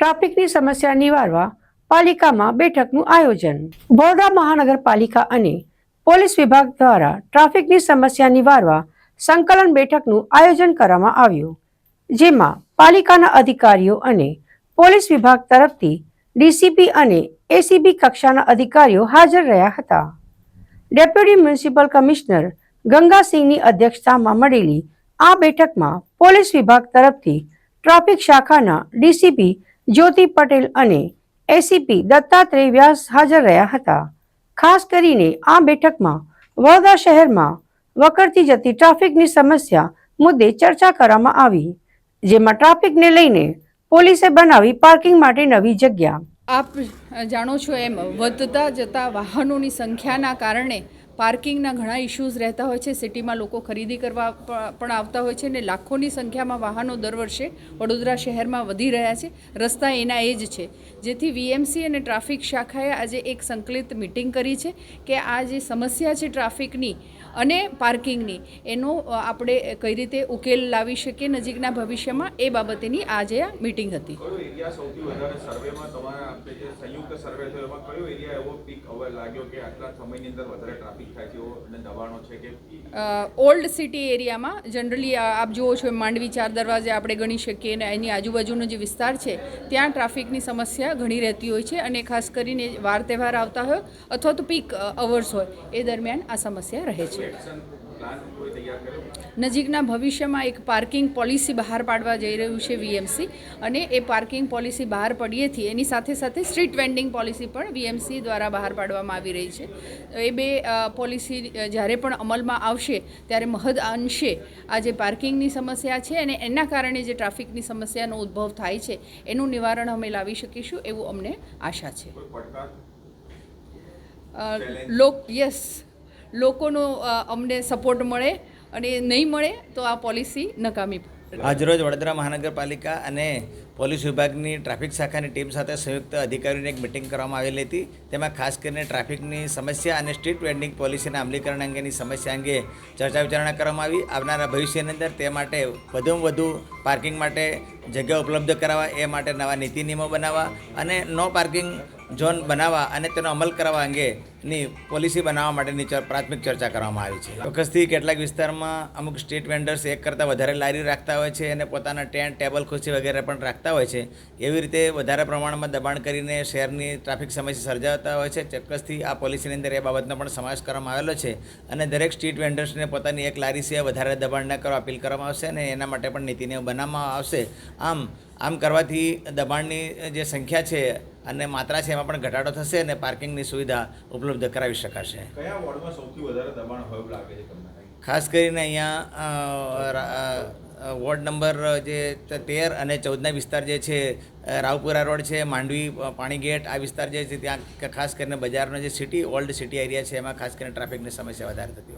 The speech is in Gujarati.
ટ્રાફિકની સમસ્યા નિવારવા પાલિકામાં બેઠકનું આયોજન. બરોડા મહાનગરપાલિકા અને પોલીસ વિભાગ દ્વારા ટ્રાફિકની સમસ્યા નિવારવા સંકલન બેઠકનું આયોજન કરવામાં આવ્યું, જેમાં પાલિકાના અધિકારીઓ અને પોલીસ વિભાગ તરફથી ડીસીપી અને એસીબી કક્ષાના અધિકારીઓ હાજર રહ્યા હતા. ડેપ્યુટી મ્યુનિસિપલ કમિશનર ગંગાસિંહની અધ્યક્ષતામાં મળેલી આ બેઠકમાં પોલીસ વિભાગ તરફથી ટ્રાફિક શાખાના ડીસીપી જ્યોતિ પટેલ અને એસીપી દત્તાત્રેય વ્યાસ હાજર રહ્યા હતા. ખાસ કરીને આ બેઠકમાં વડોદરા શહેરમાં વકરતી જતી ટ્રાફિકની સમસ્યા મુદ્દે ચર્ચા કરવામાં આવી, જેમાં ટ્રાફિકને લઈને પોલીસે બનાવી પાર્કિંગ માટે નવી જગ્યા. આપ જાણો છો એમ, વધતા જતા વાહનોની સંખ્યાના કારણે પાર્કિંગના ઘણા ઇશ્યુઝ રહેતા હોય છે. સિટીમાં લોકો ખરીદી કરવા પણ આવતા હોય છે ને લાખોની સંખ્યામાં વાહનો દર વર્ષે વડોદરા શહેરમાં વધી રહ્યા છે. રસ્તા એના એ જ છે. જેથી વીએમસી અને ટ્રાફિક શાખાએ આજે એક સંકલિત મિટિંગ કરી છે કે આ જે સમસ્યા છે ટ્રાફિકની અને પાર્કિંગની, એનો આપણે કઈ રીતે ઉકેલ લાવી શકીએ નજીકના ભવિષ્યમાં, એ બાબતેની આજે આ મિટિંગ હતી. સંયુક્ત સર્વે થયો. એમાં કયો એરિયા એવો પીક હવે લાગ્યો કે આટલા સમયની અંદર વધારે ટ્રાફિક થાય છે અને દબાણો છે કે ઓલ્ડ સિટી એરિયામાં જનરલી આપ જુઓ છો માંડવી ચાર દરવાજે આપણે ગણી શકીએ અને એની આજુબાજુનો જે વિસ્તાર છે ત્યાં ટ્રાફિકની સમસ્યા ઘણી રહેતી હોય છે અને ખાસ કરીને વાર તહેવાર આવતા હોય અથવા તો પીક અવર્સ હોય એ દરમિયાન આ સમસ્યા રહે છે. નજીકના ભવિષ્યમાં એક પાર્કિંગ પોલિસી બહાર પાડવા જઈ રહ્યું છે વીએમસી અને એ પાર્કિંગ પોલિસી બહાર પડીએથી એની સાથે સાથે સ્ટ્રીટ વેન્ડિંગ પોલિસી પણ વીએમસી દ્વારા બહાર પાડવામાં આવી રહી છે. એ બે પોલિસી જ્યારે પણ અમલમાં આવશે ત્યારે મહદ અંશે આ જે પાર્કિંગની સમસ્યા છે અને એના કારણે જે ટ્રાફિકની સમસ્યાનો ઉદ્ભવ થાય છે એનું નિવારણ અમે લાવી શકીશું એવું અમને આશા છે. લોક યસ. લોકોનો અમને સપોર્ટ મળે અને નહીં મળે તો આ પોલિસી નકામી. આજરોજ વડોદરા મહાનગરપાલિકા અને પોલીસ વિભાગની ટ્રાફિક શાખાની ટીમ સાથે સંયુક્ત અધિકારીઓની એક મિટિંગ કરવામાં આવેલી હતી તેમાં ખાસ કરીને ટ્રાફિકની સમસ્યા અને સ્ટ્રીટ વેન્ડિંગ પોલિસીના અમલીકરણ અંગેની સમસ્યા અંગે ચર્ચા વિચારણા કરવામાં આવી આવનારા ભવિષ્યની અંદર તે માટે વધુમાં વધુ પાર્કિંગ માટે જગ્યા ઉપલબ્ધ કરાવવા, એ માટે નવા નીતિ નિયમો બનાવવા અને નો પાર્કિંગ ઝોન બનાવવા અને તેનો અમલ કરાવવા અંગેની પોલિસી બનાવવા માટેની પ્રાથમિક ચર્ચા કરવામાં આવી છે. ચોક્કસથી કેટલાક વિસ્તારમાં અમુક સ્ટ્રીટ વેન્ડર્સ એક કરતાં વધારે લારી રાખતા હોય છે અને પોતાના ટેન્ટ, ટેબલ ખુરશી વગેરે પણ રાખતા હોય છે. એવી રીતે વધારે પ્રમાણમાં દબાણ કરીને શહેરની ટ્રાફિક સમસ્યા સર્જાવતા હોય છે. ચોક્કસથી આ પોલિસીની અંદર એ બાબતનો પણ સમાવેશ કરવામાં આવેલો છે અને દરેક સ્ટ્રીટ વેન્ડર્સને પોતાની એક લારી સિવાય વધારે દબાણ ન કરવા અપીલ કરવામાં આવશે અને એના માટે પણ નીતિને બનાવવામાં આવશે. આમ આમ કરવાથી દબાણની જે સંખ્યા છે અને માત્રા છે એમાં પણ ઘટાડો થશે અને પાર્કિંગની સુવિધા ઉપલબ્ધ કરાવી શકાશે. કયા વોર્ડમાં સૌથી વધારે દબાણ હોય એવું લાગે છે તમને? ખાસ કરીને અહીંયા વોર્ડ નંબર જે તેર અને ચૌદના વિસ્તાર જે છે રાવપુરા રોડ છે માંડવી પાણી પાણીગેટ આ વિસ્તાર જે છે ત્યાં ખાસ કરીને બજારનો જે સિટી ઓલ્ડ સિટી એરિયા છે એમાં ખાસ કરીને ટ્રાફિકની સમસ્યા વધારે થતી હોય